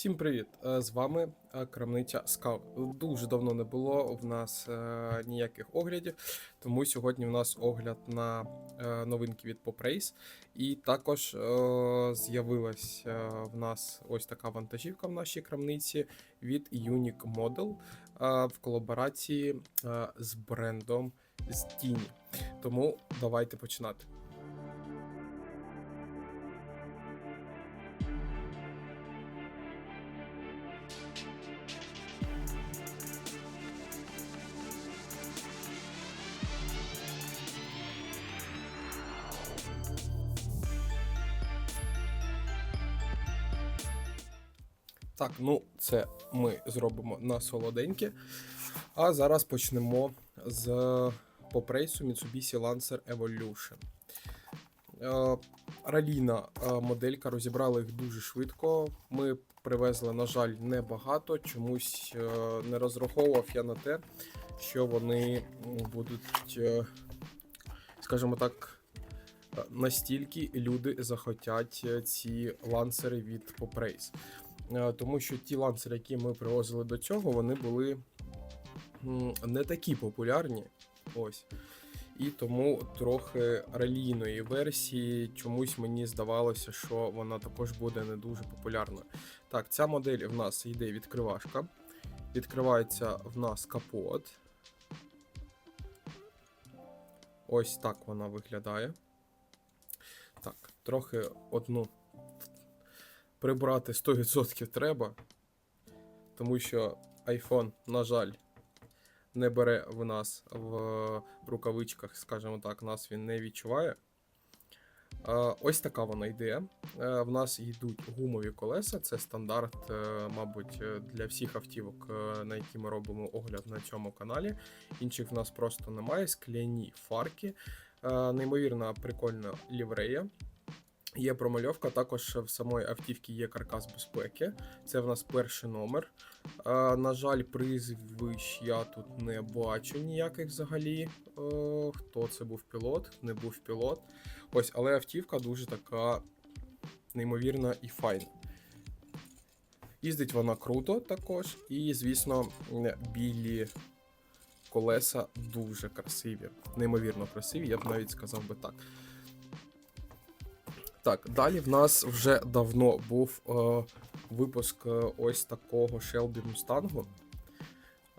Всім привіт! Е, З вами е, крамниця Скаут. Дуже давно не було в нас е, ніяких оглядів, тому сьогодні в нас огляд на новинки від Poprace. І також е, з'явилась в нас ось така вантажівка в нашій крамниці від Unique Model в колаборації з брендом Stini. Тому давайте починати. Так, ну це ми зробимо на солоденьке. А зараз почнемо з попрейсу Mitsubishi Lancer Evolution. Е, Ралійна е, моделька, розібрали їх дуже швидко. Ми привезли, на жаль, небагато. Чомусь е, не розраховував я на те, що вони будуть, скажімо так, настільки люди захотять ці лансери від Poprace. Е, Тому що ті лансери, які ми привозили до цього, вони були не такі популярні. Ось. І тому трохи релійної версії чомусь мені здавалося, що вона також буде не дуже популярною. Так, ця модель в нас йде відкривашка. Відкривається в нас капот. Ось так вона виглядає. Так, трохи одну прибрати 100% треба. Тому що iPhone, на жаль, не бере в нас в рукавичках, скажімо так, нас він не відчуває. Е, Ось така вона йде. Е, В нас йдуть гумові колеса, це стандарт, е, мабуть, е, для всіх автівок, е, на які ми робимо огляд на цьому каналі. Інших в нас просто немає. Скляні фарки, е, неймовірна прикольна ліврея. Є промальовка, також в самої автівки є каркас безпеки. Це в нас перший номер. На жаль, прізвищ я тут не бачу ніяких взагалі. Хто це був пілот? Не був пілот. Ось, але автівка дуже така неймовірна і файна. Їздить вона круто також. І, звісно, білі колеса дуже красиві. Неймовірно красиві, я б навіть сказав би так. Так, далі в нас вже давно був е, випуск е, ось такого Shelby Mustang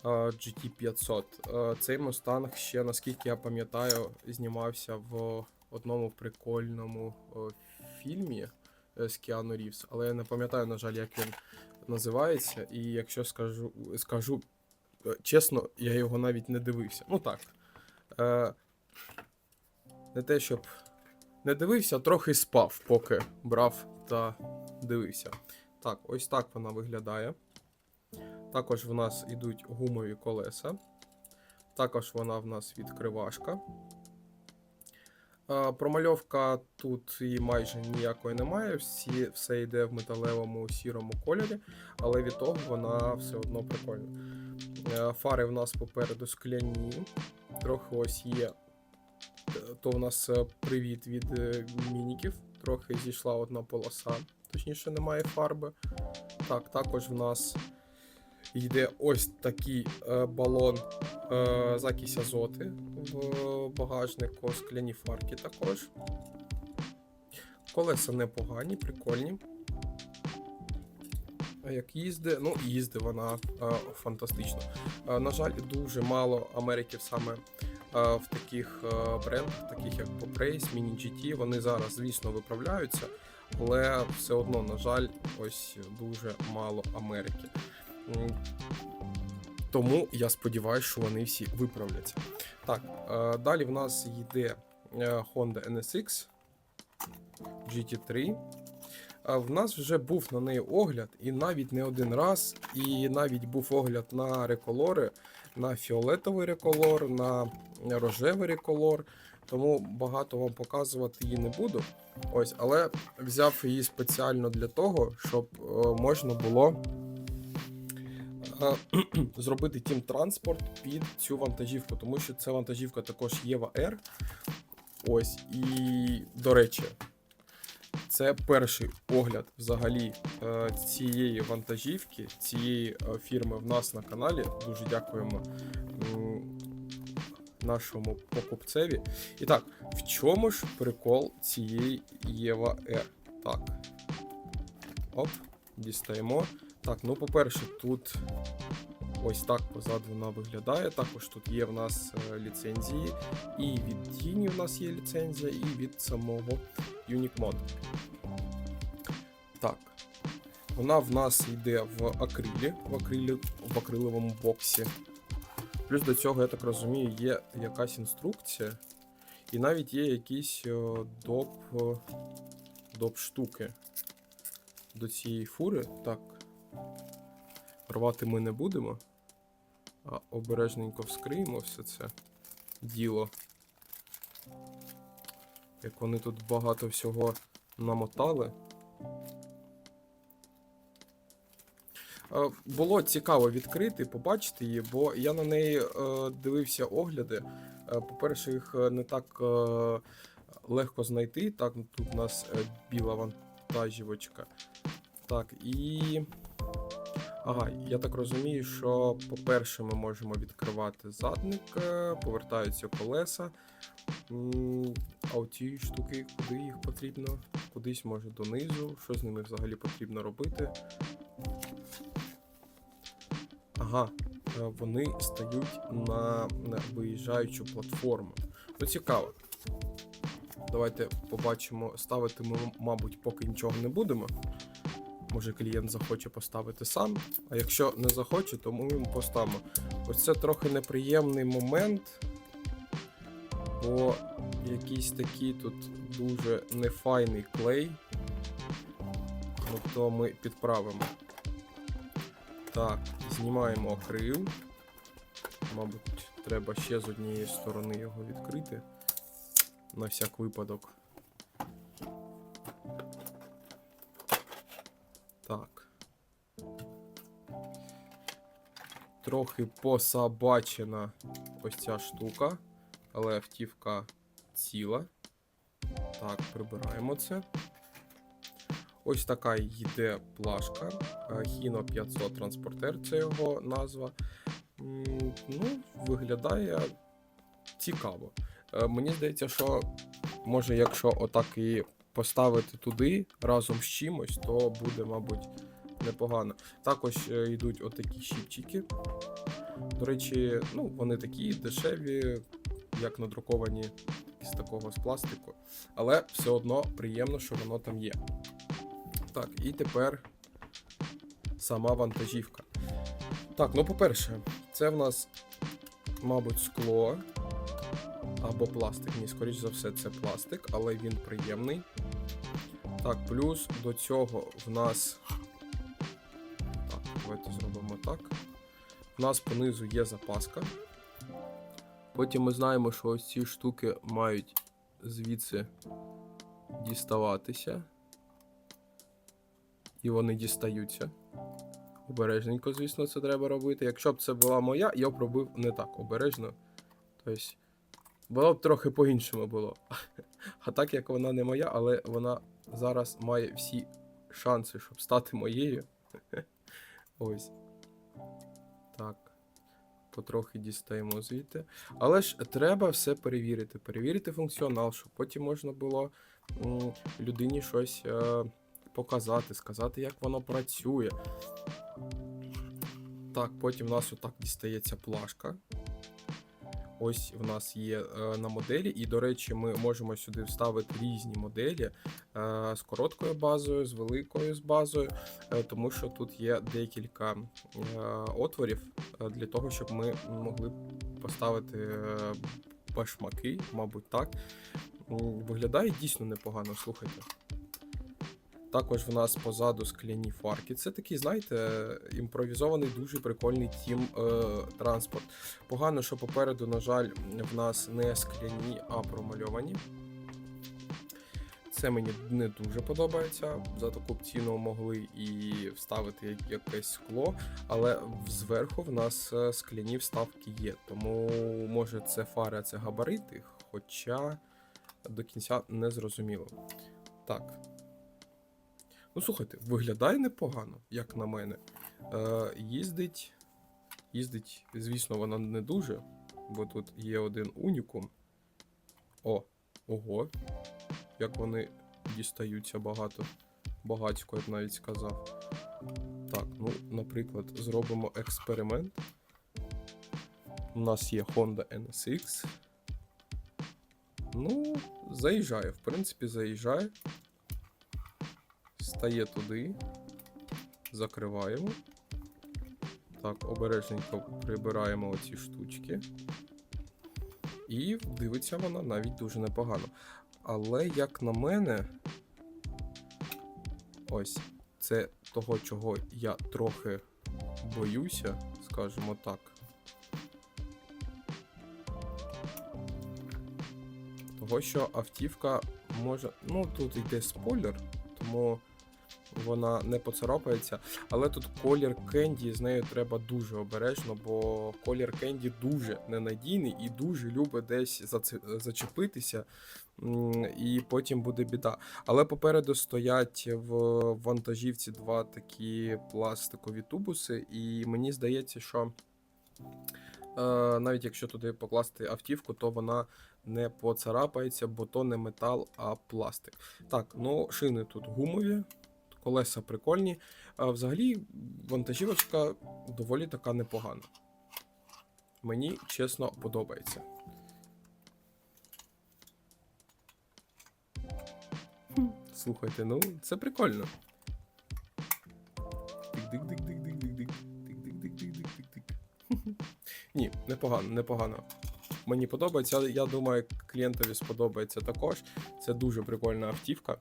е, GT500. Е, цей Mustang ще, наскільки я пам'ятаю, знімався в одному прикольному е, фільмі е, з Кіану Рівз, але я не пам'ятаю, на жаль, як він називається. І якщо скажу, скажу е, чесно, я його навіть не дивився. Ну так. Е, не те, щоб не дивився, трохи спав, поки брав та дивився. Так, ось так вона виглядає. Також в нас йдуть гумові колеса. Також вона в нас відкривашка. Промальовка тут і майже ніякої немає. Всі, все йде в металевому сірому кольорі, але від того вона все одно прикольна. Е, Фари в нас попереду скляні. Трохи ось є то у нас е, привіт від е, мініків. Трохи зійшла одна полоса, точніше, немає фарби. Так, також в нас йде ось такий е, балон закись азоти в багажнику, скляні фарки також. Колеса непогані, прикольні. Як їзде, ну їзде вона фантастично. На жаль, дуже мало Америків саме в таких брендах, таких як Poprace, Mini GT. Вони зараз, звісно, виправляються, але все одно, на жаль, ось дуже мало Америки. Тому я сподіваюся, що вони всі виправляться. Так, далі в нас йде е, Honda NSX GT3. В нас вже був на неї огляд, і навіть не один раз, і навіть був огляд на реколори, на фіолетовий реколор, на рожевий реколор. Тому багато вам показувати її не буду. Ось, але взяв її спеціально для того, щоб е, можна було е, зробити тім транспорт під цю вантажівку, тому що це вантажівка також Єва R. Ось, і до речі, це перший огляд взагалі е, цієї вантажівки, цієї е, фірми в нас на каналі. Дуже дякуємо нашому покупцеві. І так, в чому ж прикол цієї Єва R? Так. Оп, дістаємо. Так, ну по-перше, тут ось так позаду вона виглядає. Також тут є в нас е, ліцензії. І від Тіні в нас є ліцензія, і від самого Unicmod. Так. Вона в нас йде в акрилі, в, акрилі, в акриловому боксі. Плюс до цього, я так розумію, є якась інструкція. І навіть є якісь е, доп, доп штуки до цієї фури. Так. Рвати ми не будемо. А обережненько вскриємо все це діло. Як вони тут багато всього намотали. Е, Було цікаво відкрити, побачити її, бо я на неї е, дивився огляди. Е, По-перше, їх не так легко знайти. Так, тут у нас біла вантажівочка. Так, і. Ага, я так розумію, що, по-перше, ми можемо відкривати задник, е, повертаються колеса. А оці штуки, куди їх потрібно? Кудись може донизу. Що з ними взагалі потрібно робити? Ага, е, вони стають на, виїжджаючу платформу. Ну, цікаво. Давайте побачимо. Ставити ми, мабуть, поки нічого не будемо. Може клієнт захоче поставити сам. А якщо не захоче, то ми йому поставимо. Ось це трохи неприємний момент. Бо якийсь такий тут дуже нефайний клей. Ну то ми підправимо. Так, знімаємо акрил. Мабуть, треба ще з однієї сторони його відкрити. На всяк випадок. Трохи посабачена ось ця штука, але автівка ціла. Так, прибираємо це. Ось така йде плашка. Hino 500 транспортер, це його назва. Ну, виглядає цікаво. Е, Мені здається, що може, якщо отак і поставити туди разом з чимось, то буде, мабуть, непогано. Також е, йдуть отакі щіпчики. До речі, ну, вони такі дешеві, як надруковані з такого з пластику. Але все одно приємно, що воно там є. Так, і тепер сама вантажівка. Так, ну по-перше, це в нас, мабуть, скло або пластик. Ні, скоріш за все, це пластик, але він приємний. Так, плюс до цього в нас. Давайте зробимо так. У нас понизу є запаска. Потім ми знаємо, що ось ці штуки мають звідси діставатися. І вони дістаються. Обережненько, звісно, це треба робити. Якщо б це була моя, я б робив не так обережно. Тобто, було б трохи по-іншому було. А так як вона не моя, але вона зараз має всі шанси, щоб стати моєю. Ось. Так. Потрохи дістаємо звідти. Але ж треба все перевірити. Перевірити функціонал, щоб потім можна було людині щось е, показати, сказати, як воно працює. Так, потім в нас отак дістається плашка. Ось в нас є е, на моделі, і, до речі, ми можемо сюди вставити різні моделі е, з короткою базою, з великою з базою, е, тому що тут є декілька отворів для того, щоб ми могли поставити башмаки, мабуть, так. Виглядає дійсно непогано, слухайте. Також в нас позаду скляні фарки. Це такий, знаєте, імпровізований, дуже прикольний тім е, транспорт. Погано, що попереду, на жаль, в нас не скляні, а промальовані. Це мені не дуже подобається. За таку ціну могли і вставити якесь скло, але зверху в нас е, скляні вставки є. Тому може це фари, а це габарити, хоча до кінця не зрозуміло. Так. Ну, слухайте, виглядає непогано, як на мене. Е, їздить. Їздить, звісно, вона не дуже, бо тут є один унікум. О, ого. Як вони дістаються багато. Багатько, я б навіть сказав. Так, ну, наприклад, зробимо експеримент. У нас є Honda NSX. Ну, заїжджає, в принципі, заїжджає. Стає туди. Закриваємо. Так, обережненько прибираємо оці штучки. І дивиться вона навіть дуже непогано. Але, як на мене, ось це того, чого я трохи боюся, скажімо так. Того, що автівка може. Ну, тут йде спойлер, тому вона не поцарапається. Але тут колір Кенді, з нею треба дуже обережно, бо колір Кенді дуже ненадійний і дуже любить десь зачепитися, і потім буде біда. Але попереду стоять в вантажівці два такі пластикові тубуси, і мені здається, що. Е, навіть якщо туди покласти автівку, то вона не поцарапається, бо то не метал, а пластик. Так, ну шини тут гумові, колеса прикольні. А взагалі, вантажівочка доволі така непогана. Мені чесно подобається. Слухайте, ну це прикольно. Ні, непогано, непогано. Мені подобається, я думаю, клієнтові сподобається також. Це дуже прикольна автівка,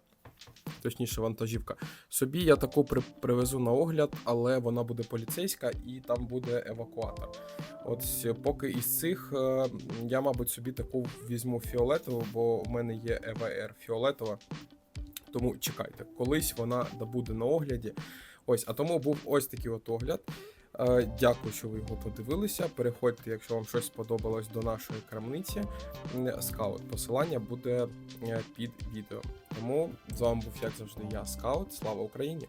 точніше, вантажівка. Собі я таку при- привезу на огляд, але вона буде поліцейська і там буде евакуатор. От поки із цих е, я, мабуть, собі таку візьму фіолетову, бо в мене є ЕВР фіолетова. Тому чекайте, колись вона буде на огляді. Ось, а тому був ось такий от огляд. Е, Дякую, що ви його подивилися. Переходьте, якщо вам щось сподобалось до нашої крамниці. Скаут. Посилання буде е, під відео. Тому з вами був, як завжди, я, Скаут. Слава Україні!